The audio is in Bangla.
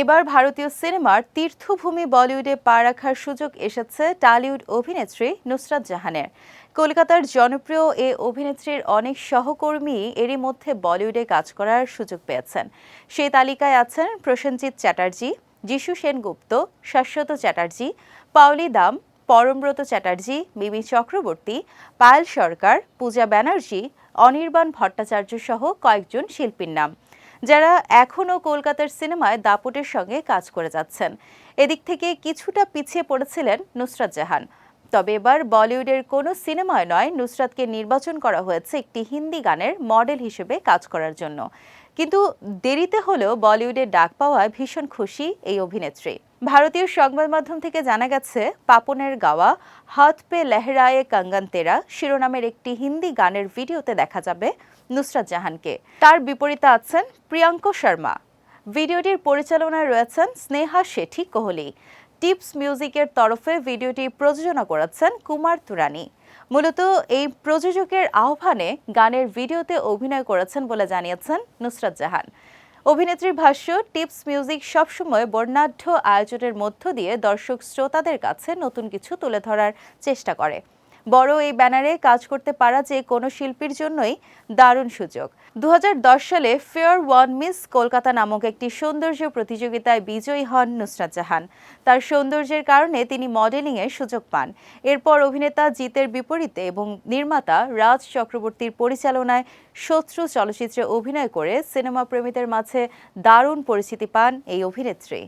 এবার ভারতীয় সিনেমার তীর্থভূমি বলিউডে পা রাখার সুযোগ এসেছে টালিউড অভিনেত্রী নুসরাত জাহানের। কলকাতার জনপ্রিয় এ অভিনেত্রীর অনেক সহকর্মী এরই মধ্যে বলিউডে কাজ করার সুযোগ পেয়েছেন। সেই তালিকায় আছেন প্রসেনজিৎ চ্যাটার্জি, যিশু সেনগুপ্ত, শাশ্বত চ্যাটার্জি, পাওলি দাম, পরমব্রত চ্যাটার্জি, মিমি চক্রবর্তী, পায়েল সরকার, পূজা ব্যানার্জি, অনির্বাণ ভট্টাচার্য সহ কয়েকজন শিল্পীর নাম। যারা এখনও কলকাতার সিনেমায় দাপটের সঙ্গে কাজ করে যাচ্ছেন। এদিক থেকে কিছুটা পিছিয়ে পড়েছিলেন নুসরাত জাহান। তবে এবার বলিউডের কোনো সিনেমায় নয়, নুসরাতকে নির্বাচন করা হয়েছে একটি হিন্দি গানের মডেল হিসেবে কাজ করার জন্য। কিন্তু দেরিতে হলেও বলিউডের ডাক পাওয়ায় ভীষণ খুশি এই অভিনেত্রী। ভারতীয় সংবাদ মাধ্যম থেকে জানা গেছে, পাপনের গাওয়া হাত পে লেহরায়ে কঙ্গন তেরা শিরোনামের একটি হিন্দি গানের ভিডিওতে দেখা যাবে নুসরাত জাহানকে। তার বিপরীতে আছেন প্রিয়াঙ্ক শর্মা। ভিডিওটির পরিচালনায় রয়েছেন স্নেহা শেঠি কোহলি। টিপস মিউজিকের তরফে ভিডিওটি প্রযোজনা করেছেন কুমার তুরানি। মূলত এই প্রযোজকের আহ্বানে গানের ভিডিওতে অভিনয় করেছেন বলে জানিয়েছেন নুসরাত জাহান। অভিনেত্রীর ভাষ্য, টিপস মিউজিক সবসময় বর্ণাঢ্য আয়োজনের মধ্য দিয়ে দর্শক শ্রোতাদের কাছে নতুন কিছু তুলে ধরার চেষ্টা করে। বড় এই ব্যানারে কাজ করতে পারা যে কোনো শিল্পীর জন্যই দারুণ সুযোগ। দু হাজার দশ সালে ফেয়ার ওয়ান মিস কলকাতা নামক একটি সৌন্দর্য প্রতিযোগিতায় বিজয়ী হন নুসরাত জাহান। তার সৌন্দর্যের কারণে তিনি মডেলিংয়ের সুযোগ পান। এরপর অভিনেতা জিতের বিপরীতে এবং নির্মাতা রাজ চক্রবর্তীর পরিচালনায় শত্রু চলচ্চিত্রে অভিনয় করে সিনেমা প্রেমীদের মাঝে দারুণ পরিচিতি পান এই অভিনেত্রী।